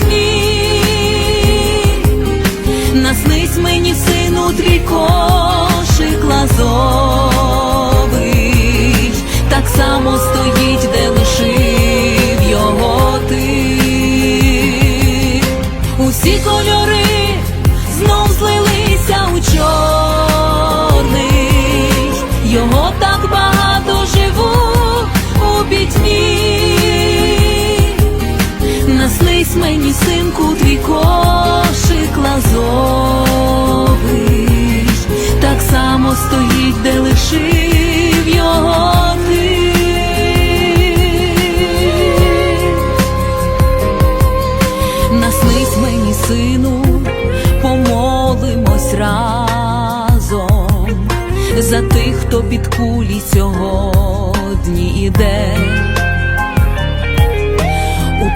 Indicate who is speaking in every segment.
Speaker 1: пітьмі. Наснись мені, сину, твій кошик лазовий, так само стоїть, Наснись мені, синку, твій кошик лазовий, так само стоїть, де лишив його ти. Мені, сину, помолимось разом за тих, хто під кулі сьогодні іде.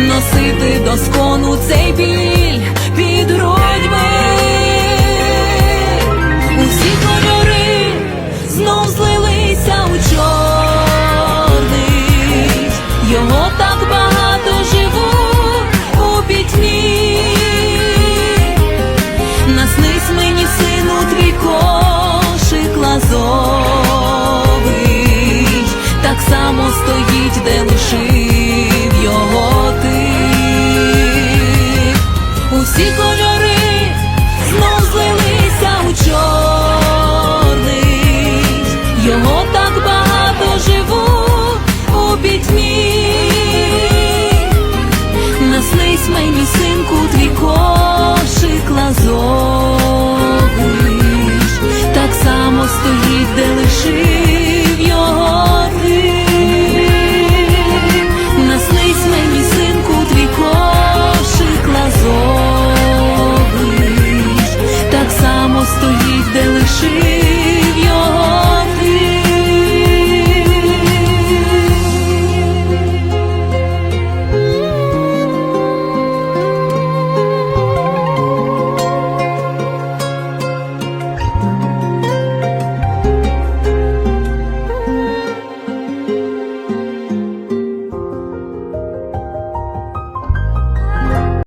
Speaker 1: носити доскону цей біль під грудьми. Усі кольори знов злилися у чорний, його так багато живу у пітьмі. Наснись мені, сину, твій кошик лазовий, так само стоїть, де лишив Hijos